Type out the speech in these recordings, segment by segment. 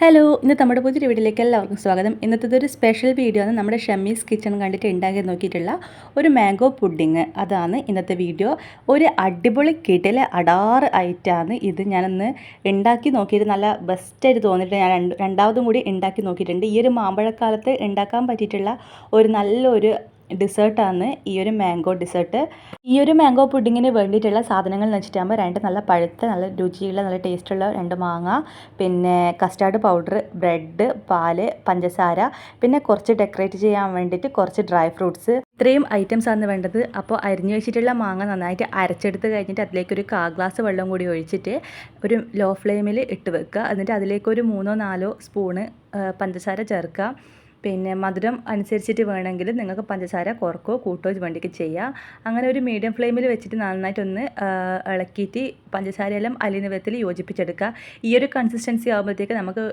Hello ഇന്ന് നമ്മുടെ പുതിയൊരു വീട്ടിലേക്ക് എല്ലാവർക്കും സ്വാഗതം. ഇന്നത്തെ ഒരു സ്പെഷ്യൽ വീഡിയോ ആണ്. നമ്മുടെ ഷമ്മീസ് കിച്ചൺ കണ്ടിട്ട് ഉണ്ടാക്കി നോക്കിയിട്ടുള്ള ഒരു മാംഗോ പുഡിങ് അതാണ് ഇന്നത്തെ വീഡിയോ ഒരു അടിപൊളി കിട്ടിലെ അടാറ് ഐറ്റാണ് ഇത്. ഞാനൊന്ന് ഉണ്ടാക്കി നോക്കിയിട്ട് നല്ല ബെസ്റ്റായിട്ട് തോന്നിയിട്ട് ഞാൻ രണ്ട് രണ്ടാമതും കൂടി ഉണ്ടാക്കി നോക്കിയിട്ടുണ്ട്. ഈ ഒരു മാമ്പഴക്കാലത്ത് ഉണ്ടാക്കാൻ പറ്റിയിട്ടുള്ള ഒരു നല്ലൊരു ഡിസേർട്ടാണ് ഈ ഒരു മാംഗോ ഡിസേർട്ട്. ഈ ഒരു മാംഗോ പുഡിങ്ങിന് വേണ്ടിയിട്ടുള്ള സാധനങ്ങൾ എന്ന് വെച്ചിട്ടാകുമ്പോൾ രണ്ട് നല്ല പഴുത്ത നല്ല രുചിയുള്ള നല്ല ടേസ്റ്റുള്ള രണ്ട് മാങ്ങ പിന്നെ കസ്റ്റാർഡ് പൗഡർ ബ്രെഡ് പാൽ പഞ്ചസാര പിന്നെ കുറച്ച് ഡെക്കറേറ്റ് ചെയ്യാൻ വേണ്ടിയിട്ട് കുറച്ച് ഡ്രൈ ഫ്രൂട്ട്സ്. ഇത്രയും ഐറ്റംസ് ആണ് വേണ്ടത്. അപ്പോൾ അരിഞ്ഞു വെച്ചിട്ടുള്ള മാങ്ങ നന്നായിട്ട് അരച്ചെടുത്ത് കഴിഞ്ഞിട്ട് അതിലേക്ക് ഒരു കാ ഗ്ലാസ് വെള്ളം കൂടി ഒഴിച്ചിട്ട് ഒരു ലോ ഫ്ലെയിമിൽ ഇട്ട് വെക്കുക. എന്നിട്ട് അതിലേക്ക് ഒരു മൂന്നോ നാലോ സ്പൂണ് പഞ്ചസാര ചേർക്കുക. പിന്നെ മധുരം അനുസരിച്ചിട്ട് വേണമെങ്കിൽ നിങ്ങൾക്ക് പഞ്ചസാര കുറക്കോ കൂട്ടോ വേണ്ടിക്ക് ചെയ്യാം. അങ്ങനെ ഒരു മീഡിയം ഫ്ലെയിമിൽ വെച്ചിട്ട് നന്നായിട്ടൊന്ന് ഇളക്കിയിട്ട് പഞ്ചസാരയെല്ലാം അലിയുന്ന വിധത്തിൽ യോജിപ്പിച്ചെടുക്കുക. ഈ ഒരു കൺസിസ്റ്റൻസി ആകുമ്പോഴത്തേക്ക് നമുക്ക്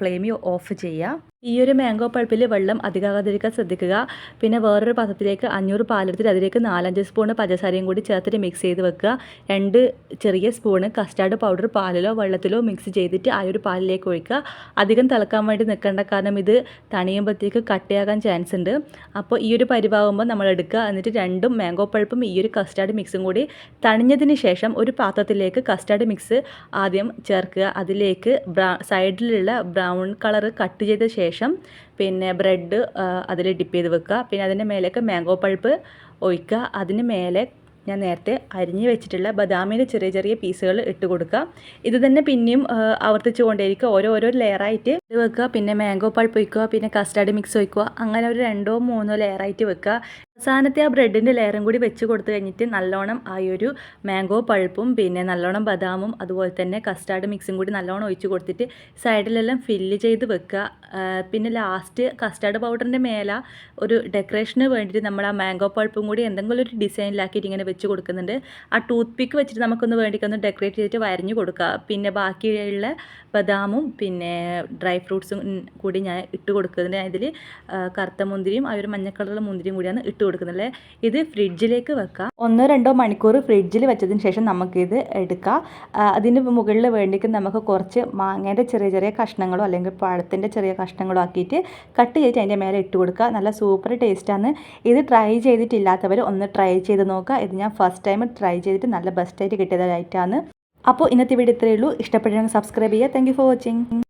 ഫ്ലെയിം ഓഫ് ചെയ്യാം. ഈ ഒരു മാംഗോ പഴുപ്പിൽ വെള്ളം അധികമാകാതിരിക്കാൻ ശ്രദ്ധിക്കുക. പിന്നെ വേറൊരു പാത്രത്തിലേക്ക് അഞ്ഞൂറ് പാലെടുത്തിട്ട് അതിലേക്ക് നാലഞ്ച് സ്പൂണ് പഞ്ചസാരയും കൂടി ചേർത്തിട്ട് മിക്സ് ചെയ്ത് വെക്കുക. രണ്ട് ചെറിയ സ്പൂണ് കസ്റ്റാർഡ് പൗഡർ പാലിലോ വെള്ളത്തിലോ മിക്സ് ചെയ്തിട്ട് ആ ഒരു പാലിലേക്ക് ഒഴിക്കുക. അധികം തിളക്കാൻ വേണ്ടി നിൽക്കേണ്ട കാരണം ഇത് തണിയുമ്പോഴത്തേക്ക് കട്ടയാകാൻ ചാൻസ് ഉണ്ട്. അപ്പോൾ ഈ ഒരു പരിവാകുമ്പോൾ നമ്മൾ എടുക്കുക. എന്നിട്ട് രണ്ടും മാംഗോ പഴുപ്പും ഈ ഒരു കസ്റ്റാർഡ് മിക്സും കൂടി തണിഞ്ഞതിന് ശേഷം ഒരു പാത്രത്തിലേക്ക് കസ്റ്റാർഡ് മിക്സ് ആദ്യം ചേർക്കുക. അതിലേക്ക് സൈഡിലുള്ള ബ്രൗൺ കളർ കട്ട് ചെയ്ത ശേഷം ശേഷം പിന്നെ ബ്രെഡ് അതിൽ ഡിപ്പ് ചെയ്ത് വെക്കുക. പിന്നെ അതിന്റെ മേലേക്ക് മാംഗോ പൾപ്പ് ഒഴിക്കുക. അതിന് മേലെ ഞാൻ നേരത്തെ അരിഞ്ഞ് വെച്ചിട്ടുള്ള ബദാമിന്റെ ചെറിയ ചെറിയ പീസുകൾ ഇട്ട് കൊടുക്കുക. ഇത് തന്നെ പിന്നെയും ആവർത്തിച്ചു കൊണ്ടേയിരിക്കുക. ഓരോ ലെയറായിട്ട് ഇത് വെക്കുക. പിന്നെ മാംഗോ പൾപ്പ് വയ്ക്കുക പിന്നെ കസ്റ്റാർഡ് മിക്സ് വയ്ക്കുക അങ്ങനെ ഒരു രണ്ടോ മൂന്നോ ലെയറായിട്ട് വെക്കുക. അവസാനത്തെ ആ ബ്രെഡിന്റെ ലെയറും കൂടി വെച്ച് കൊടുത്തു കഴിഞ്ഞിട്ട് നല്ലോണം ആ ഒരു മാംഗോ പഴുപ്പും പിന്നെ നല്ലോണം ബദാമും അതുപോലെ തന്നെ കസ്റ്റാർഡ് മിക്സും കൂടി നല്ലോണം ഒഴിച്ച് കൊടുത്തിട്ട് സൈഡിലെല്ലാം ഫില്ല് ചെയ്ത് വെക്കുക. പിന്നെ ലാസ്റ്റ് കസ്റ്റാർഡ് പൗഡറിന്റെ മേല ഒരു ഡെക്കറേഷന് വേണ്ടിയിട്ട് നമ്മൾ ആ മാംഗോ പഴുപ്പും കൂടി എന്തെങ്കിലും ഒരു ഡിസൈനിലാക്കിയിട്ട് ഇങ്ങനെ വെച്ച് കൊടുക്കുന്നുണ്ട്. ആ ടൂത്ത് പിക്ക് വെച്ചിട്ട് നമുക്കൊന്ന് വേണ്ടിക്കൊന്ന് ഡെക്കറേറ്റ് ചെയ്തിട്ട് വരഞ്ഞ് കൊടുക്കുക. പിന്നെ ബാക്കിയുള്ള ബദാമും പിന്നെ ഡ്രൈ ഫ്രൂട്ട്സും കൂടി ഞാൻ ഇട്ട് കൊടുക്കുന്നുണ്ട്. അതിൽ കറുത്ത മുന്തിരിയും ആ ഒരു മഞ്ഞ കളറുള്ള മുന്തിരിയും കൂടിയാണ് ഇട്ട് കൊടുക്കുന്നില്ലേ ഇത് ഫ്രിഡ്ജിലേക്ക് വെക്കാം. ഒന്നോ രണ്ടോ മണിക്കൂർ ഫ്രിഡ്ജിൽ വെച്ചതിന് ശേഷം നമുക്കിത് എടുക്കാം. അതിന് മുകളിൽ വേണ്ടിക്ക് നമുക്ക് കുറച്ച് മാങ്ങേന്റെ ചെറിയ ചെറിയ കഷ്ണങ്ങളോ അല്ലെങ്കിൽ പഴത്തിന്റെ ചെറിയ കഷ്ണങ്ങളോ ആക്കിയിട്ട് കട്ട് ചെയ്തിട്ട് അതിന്റെ മേലെ ഇട്ട് കൊടുക്കുക. നല്ല സൂപ്പർ ടേസ്റ്റാണ്. ഇത് ട്രൈ ചെയ്തിട്ടില്ലാത്തവർ ഒന്ന് ട്രൈ ചെയ്ത് നോക്കുക. ഇത് ഞാൻ ഫസ്റ്റ് ടൈം ട്രൈ ചെയ്തിട്ട് നല്ല ബെസ്റ്റായിട്ട് കിട്ടിയതായിട്ടാണ് അപ്പോൾ ഇന്നത്തെ വീഡിയോ ഇത്രയേ ഉള്ളൂ. ഇഷ്ടപ്പെട്ടെങ്കിൽ സബ്സ്ക്രൈബ് ചെയ്യുക. Thank for watching